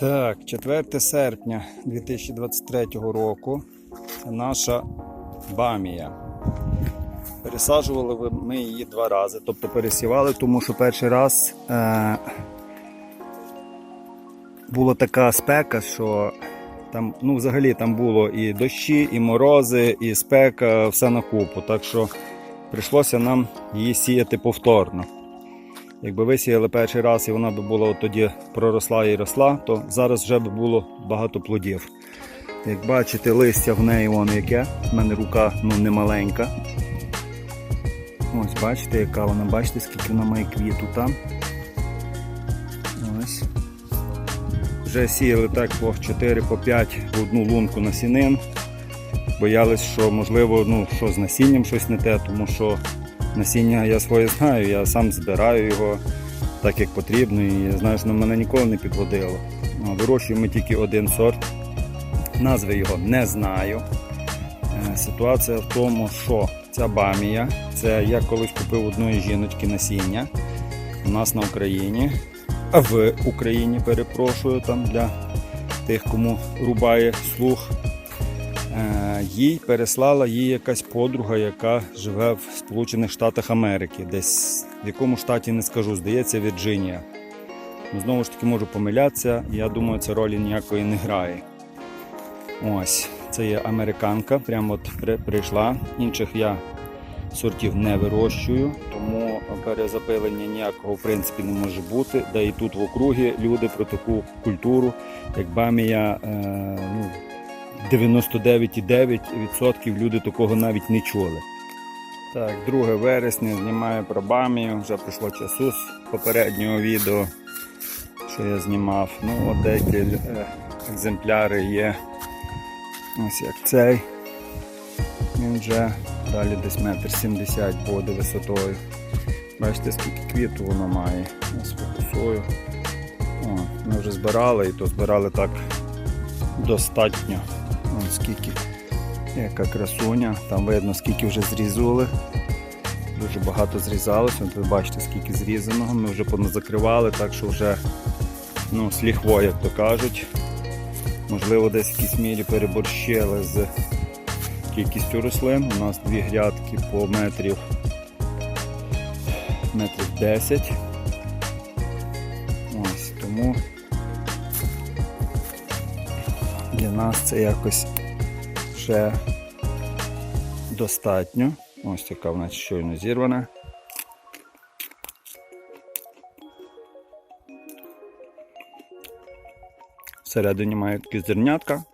Так, 4 серпня 2023 року. Наша бамія. Пересаджували ми її два рази, тобто пересівали, тому що перший раз е, була така спека, що там, ну, взагалі там було і дощі, і морози, і спека, все на купу. Так що прийшлося нам її сіяти повторно. Якби висіяли перший раз і вона би була от тоді проросла і росла, то зараз вже би було багато плодів. Як бачите, листя в неї воно яке. У мене рука ну, не маленька. Ось бачите, яка вона, бачите, скільки вона має квіту там. Вже сіяли так по 4 по 5 в одну лунку насінин. Боялись, що можливо ну, що з насінням щось не те, тому що насіння я своє знаю, я сам збираю його так, як потрібно, і я знаю, що воно мене ніколи не підводило. Ну, Вирощуємо тільки один сорт. Назви його не знаю. Е, Ситуація в тому, що ця бамія, це я колись купив одної жіночки насіння у нас на Україні, а в Україні перепрошую там для тих, кому рубає слух. Е, Їй переслала їй якась подруга, яка живе в Сполучених Штатах Америки, десь в якому штаті не скажу, здається, Вірджинія. Ну, знову ж таки можу помилятися, я думаю, це ролі ніякої не грає. Ось, це є американка, прямо от при- прийшла. Інших я сортів не вирощую, тому перезапилення ніякого в принципі не може бути. Да і тут в округі люди про таку культуру, як бамія, е, ну, 99,9% люди такого навіть не чули. Так, 2 вересня знімаю про бамію, вже пройшло часу з попереднього відео, що я знімав. Ну, от деякі е, екземпляри є. Ось як цей. Він вже далі десь метр сімдесят буде висотою. Бачите, скільки квіту воно має. Я сфокусую. О, ми вже збирали і то збирали так достатньо. Вон скільки, яка красуня. Там видно, скільки вже зрізали. Дуже багато зрізалося. От ви бачите, скільки зрізаного. Ми вже поназакривали, так що вже ну, з ліхвою, як то кажуть. Можливо, десь в якійсь мірі переборщили з кількістю рослин. У нас дві грядки по метрів, метрів 10. Ось тому для нас це якось ще достатньо. Ось така в нас щойно зірвана. Всередині має такі зернятка.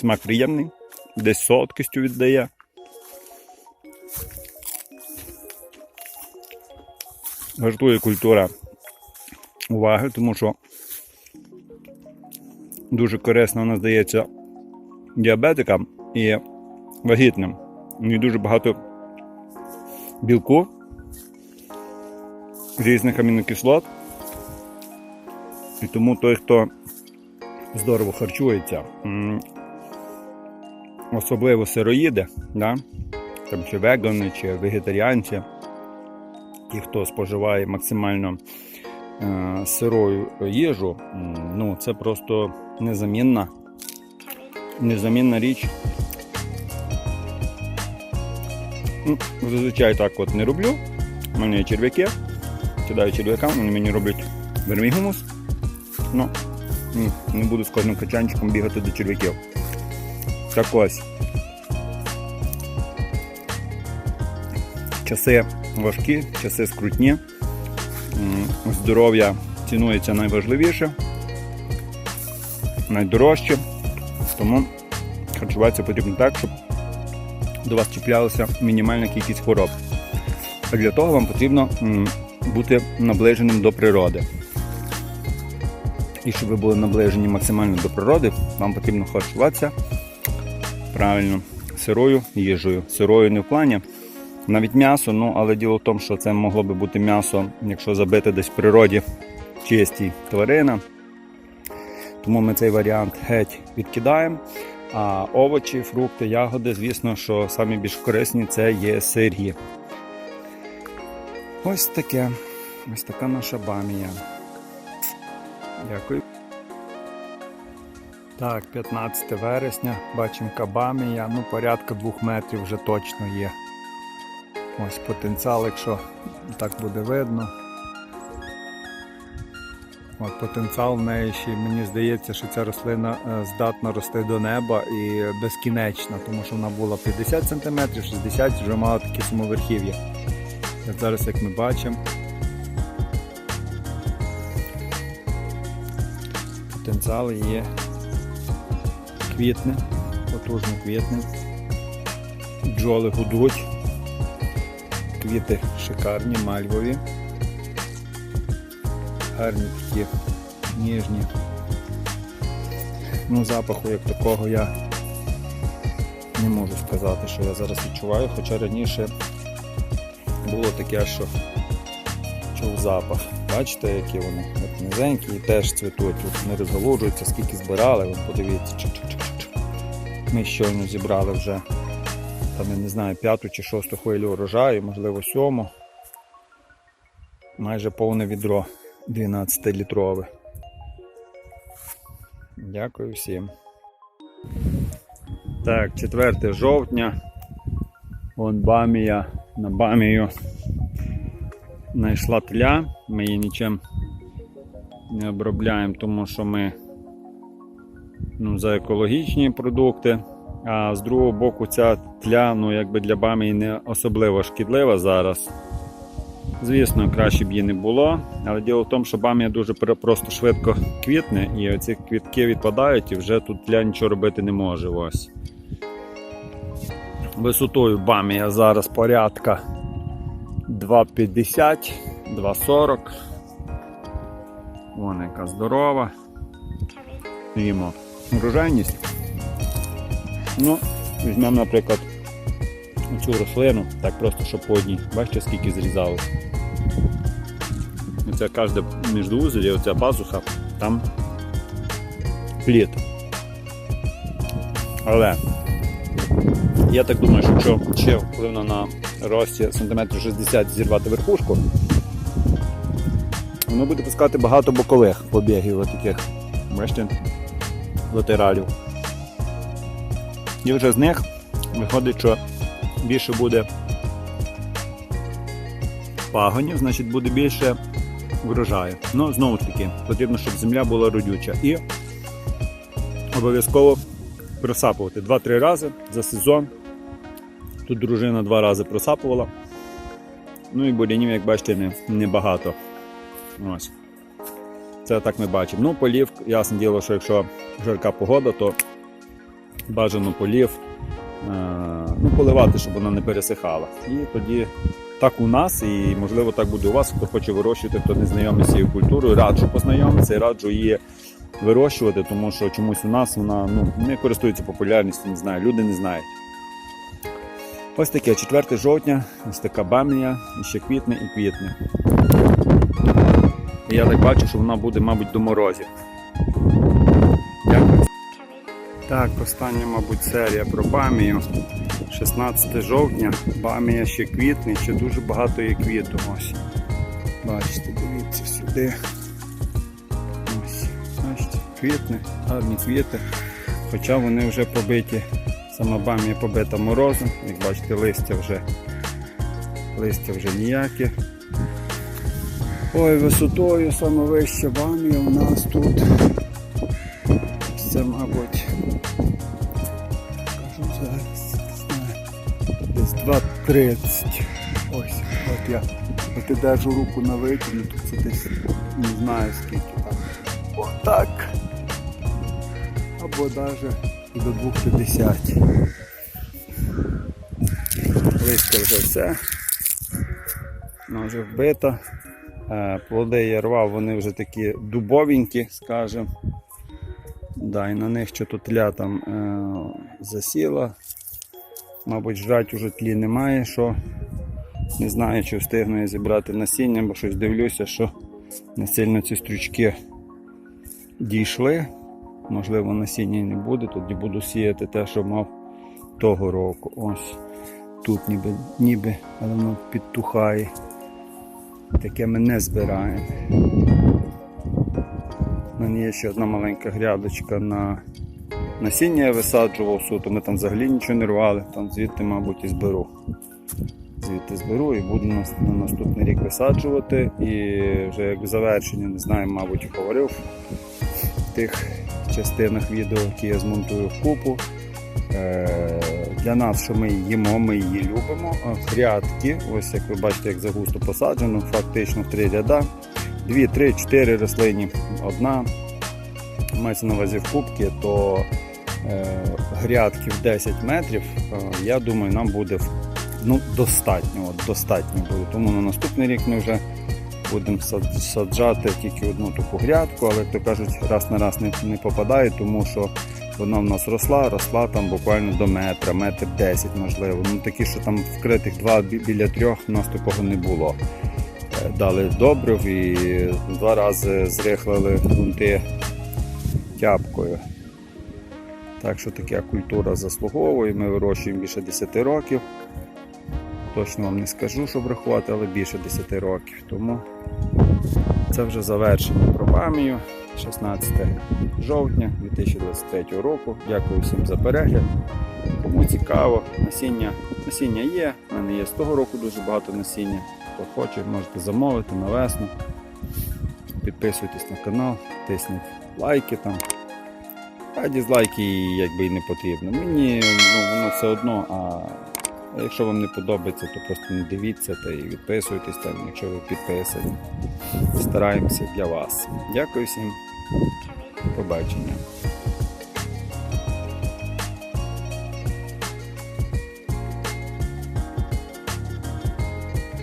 Смак приємний, десь солодкістю віддає. Вартує культура уваги, тому що дуже корисно вона здається діабетикам і вагітним. Ній дуже багато білку, різних амінокислот. І тому той, хто здорово харчується, особливо сироїди, да? там, чи вегани, чи вегетаріанці, ті, хто споживає максимально е, сирою їжу, ну, це просто незамінна, незамінна річ. Ну, зазвичай так от не роблю. У мене є черв'яки, кидаю черв'якам, вони мені роблять вермігумус. Ну, не буду з кожним качанчиком бігати до черв'яків. Так ось. Часи важкі, часи скрутні. Здоров'я цінується найважливіше, найдорожче. Тому харчуватися потрібно так, щоб до вас чіплялася мінімальна кількість хвороб. А для того вам потрібно бути наближеним до природи. І щоб ви були наближені максимально до природи, вам потрібно харчуватися правильно сирою їжею. Сирою не в плані навіть м'ясо, ну але діло в тому, що це могло би бути м'ясо, якщо забити десь в природі чистій тварина. Тому ми цей варіант геть відкидаємо. А овочі, фрукти, ягоди, звісно, що самі більш корисні це є сирі. Ось таке. Ось така наша бамія. Дякую. Так, 15 вересня, бачимо кабамія, ну порядка 2 метрів вже точно є. Ось потенціал, якщо так буде видно. От потенціал в неї ще мені здається, що ця рослина е, здатна рости до неба і безкінечна, тому що вона була 50 см, 60 вже мала такі самоверхів'я. От зараз, як ми бачимо, потенціал є квітне, потужно квітне. Бджоли гудуть, квіти шикарні, мальвові гарні такі, ніжні. Ну, запаху як такого я не можу сказати, що я зараз відчуваю, хоча раніше було таке, що чув запах. Бачите, які вони низенькі і теж цвітуть. От вони розгалужуються, скільки збирали, подивіться. Чик-чик-чик-чик. Ми щойно зібрали вже там, я не знаю, п'яту чи шосту хвилю урожаю, можливо, сьому. Майже повне відро. 12-літрове. Дякую всім. Так, 4 жовтня. Вон бамія. На бамію знайшла тля. Ми її нічим не обробляємо, тому що ми ну, за екологічні продукти. А з другого боку, ця тля ну, якби для бамії не особливо шкідлива зараз. Звісно, краще б її не було, але діло в тому, що бамія дуже просто швидко квітне, і оці квітки відпадають, і вже тут тля нічого робити не може. Ось. Висотою бамія зараз порядка 2,50, 2,40. Вона яка здорова. Їмо урожайність. Ну, візьмемо, наприклад, цю рослину, так просто, щоб по одній. Бачите, скільки зрізалось. Оце кожне міждоузелі, оця пазуха, там плід. Але я так думаю, що якщо ще вплине на рості сантиметрів 60 зірвати верхушку, воно буде пускати багато бокових побігів, отаких, бачите, латералів. І вже з них виходить, що більше буде пагонів, значить буде більше врожаю. Ну, знову ж таки, потрібно, щоб земля була родюча. І обов'язково просапувати 2-3 рази за сезон. Тут дружина два рази просапувала. Ну і бурянів, як бачите, не, небагато. Ось. Це так ми бачимо. Ну, полів, ясне діло, що якщо жарка погода, то бажано полів е, ну, поливати, щоб вона не пересихала. І тоді так у нас, і можливо так буде у вас, хто хоче вирощувати, хто не знайомий з цією культурою, раджу познайомитися і раджу її вирощувати, тому що чомусь у нас вона ну, не користується популярністю, не знаю, люди не знають. Ось таке 4 жовтня, ось така бамія, ще квітне і квітне. Я так бачу, що вона буде, мабуть, до морозів. Так, остання, мабуть, серія про бамію. 16 жовтня, бамія ще квітне, ще дуже багато є квіту. Ось. Бачите, дивіться сюди. Ось, бачите, квітне, гарні квіти. Хоча вони вже побиті, сама бамія побита морозом, як бачите, листя вже листя вже ніякі. Ой, висотою саме вища бамія у нас тут. Десь 2.30. Ось, от я от я держу руку на витягну, то це десь не знаю скільки там. Отак. Або навіть до 2.50. Листя вже все. Воно вже вбито. Е, Плоди я рвав, вони вже такі дубовенькі, скажімо. Да, і на них що тут тля там е, засіла. Мабуть, жрать уже тлі немає, що не знаю, чи встигну я зібрати насіння, бо щось дивлюся, що не сильно ці стрючки дійшли. можливо, насіння не буде, тоді буду сіяти те, що мав того року. Ось тут ніби, ніби але воно підтухає. Таке ми не збираємо. У мене є ще одна маленька грядочка на насіння я висаджував суто, ми там взагалі нічого не рвали, там звідти, мабуть, і зберу. Звідти зберу і буду на, на наступний рік висаджувати. І вже як завершення, не знаю, мабуть, говорив в тих частинах відео, які я змонтую в купу. Е, Для нас, що ми їмо, ми її любимо. Грядки, ось як ви бачите, як загусто посаджено, фактично три ряда. Дві, три, чотири рослині, одна. Мається на увазі в кубки, то грядки в 10 метрів, е, я думаю, нам буде ну, достатньо. От, достатньо буде. Тому на наступний рік ми вже будемо саджати тільки одну таку грядку, але як то кажуть, раз на раз не, не попадає, тому що вона в нас росла, росла там буквально до метра, метр 10 можливо. Ну такі, що там вкритих два біля трьох, у нас такого не було. Е, Дали добрив і два рази зрихлили ґрунти тяпкою. Так що така культура заслуговує. Ми вирощуємо більше 10 років. Точно вам не скажу, щоб рахувати, але більше 10 років. Тому це вже завершення про 16 жовтня 2023 року. Дякую всім за перегляд. Кому цікаво, насіння, насіння є. У мене є з того року дуже багато насіння. Хто хоче, можете замовити на весну. Підписуйтесь на канал, тисніть лайки там. А дізлайки якби і не потрібно. Мені ну, воно все одно, а якщо вам не подобається, то просто не дивіться та і відписуйтесь там, якщо ви підписані. Стараємося для вас. Дякую всім. Побачення.